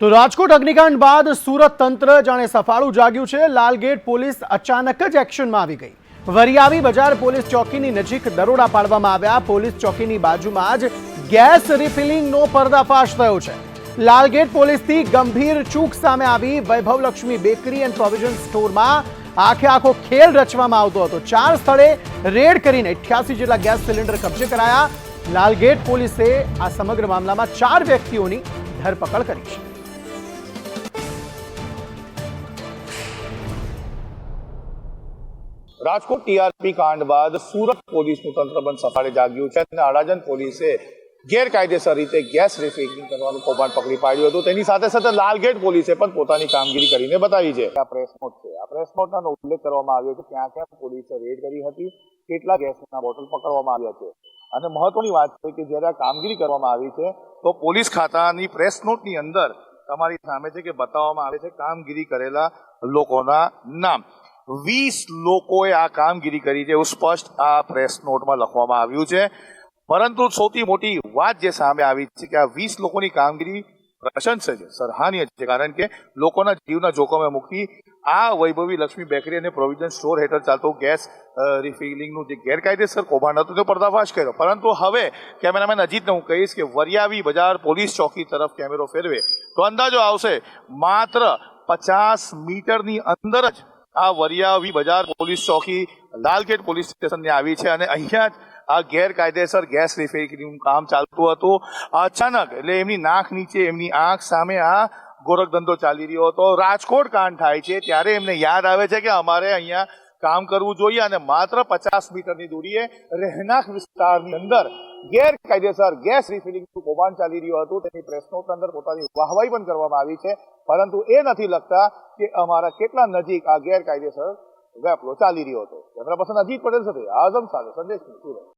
તો રાજકોટ અગ્નિકાંડ બાદ સુરત તંત્ર જાણે સફાળું જાગ્યું છે. લાલગેટ પોલીસ અચાનક જ એક્શનમાં આવી ગઈ. વરિયાવી બજાર પોલીસ ચોકીની નજીક દરોડા પાડવામાં આવ્યા. પોલીસ ચોકીની બાજુમાં જ ગેસ રિફિલિંગનો પર્દાફાશ થયો છે. લાલગેટ પોલીસથી ગંભીર ચૂક સામે આવી વૈભવલક્ષ્મી બેકરી એન્ડ પ્રોવિઝન સ્ટોરમાં આખે આખો ખેલ રચવામાં આવતો હતો. ચાર સ્થળે રેડ કરીને 88 જેટલા ગેસ સિલિન્ડર કબજે કરાયા. લાલગેટ પોલીસે આ સમગ્ર મામલામાં ચાર વ્યક્તિઓની ધરપકડ કરી છે. રાજકોટ ટીઆરપી કાંડ બાદ સુરત પોલીસનું તંત્ર પણ સફાળે જાગ્યું છે અને અડાજણ પોલીસે ગેરકાયદેસર રીતે ગેસ રિફિલિંગ કરવાનું કૌભાંડ પકડી પાડ્યું હતું. તેની સાથે સાથે લાલગેટ પોલીસે પણ પોતાની કામગીરી કરીને બતાવી છે. આ પ્રેસ નોટ છે. આ પ્રેસ નોટનો ઉલ્લેખ કરવામાં આવ્યો છે ક્યાં ક્યાં પોલીસે રેડ કરી હતી. કેટલા ગેસના બોટલ પકડવામાં આવ્યા છે. અને મહત્વની વાત છે કે જ્યારે આ કામગીરી કરવામાં આવી છે, તો પોલીસ ખાતાની પ્રેસ નોટની અંદર તમારી સામે છે કે બતાવવામાં આવે છે કામગીરી કરેલા લોકોના નામ. વીસ લોકોએ આ કામગીરી કરી છે એવું સ્પષ્ટ આ પ્રેસ નોટમાં લખવામાં આવ્યું છે. પરંતુ સૌથી મોટી વાત જે સામે આવી છે કે આ વીસ લોકોની કામગીરી પ્રશંસય છે, સરાહનીય છે, કારણ કે લોકોના જીવના જોખમે મૂકી આ વૈભવી લક્ષ્મી બેકરી અને પ્રોવિઝન સ્ટોર હેઠળ ચાલતો ગેસ રિફિલિંગનું જે ગેરકાયદેસર કૌભાંડ હતું તે પર્દાફાશ કર્યો. પરંતુ હવે કેમેરામેન અજીતને હું કહીશ કે વરિયાવી બજાર પોલીસ ચોકી તરફ કેમેરો ફેરવે તો અંદાજો આવશે માત્ર પચાસ મીટરની અંદર જ આ વરિયાવી બજાર પોલીસ ચોકી લાલગેટ પોલીસ સ્ટેશનને આવી છે અને અહીંયા જ આ ગેરકાયદેસર ગેસ રિફિલિંગનું કામ ચાલતું હતું. અચાનક એટલે એમની નાક નીચે એમની આંખ સામે આ ગોરખ ધંધો ચાલી રહ્યો હતો. રાજકોટ કાંડ થાય છે ત્યારે એમને યાદ આવે છે કે અમારે અહીંયા કામ કરવું જોઈએ અને માત્ર પચાસ મીટરની દૂરીએ રહેણાંક વિસ્તારની અંદર ગેરકાયદેસર ગેસ રિફિલિંગનું કૌભાંડ ચાલી રહ્યું હતું. તેની પ્રેસ નોટ અંદર પોતાની વાહવાઈ પણ કરવામાં આવી છે. પરંતુ એ નથી લગતા કે અમારા કેટલા નજીક આ ગેરકાયદેસર વેપલો ચાલી રહ્યો હતો. કેમેરા પર્સન અજીત પટેલ સાથે આઝમ સાથે સંદેશ સુરત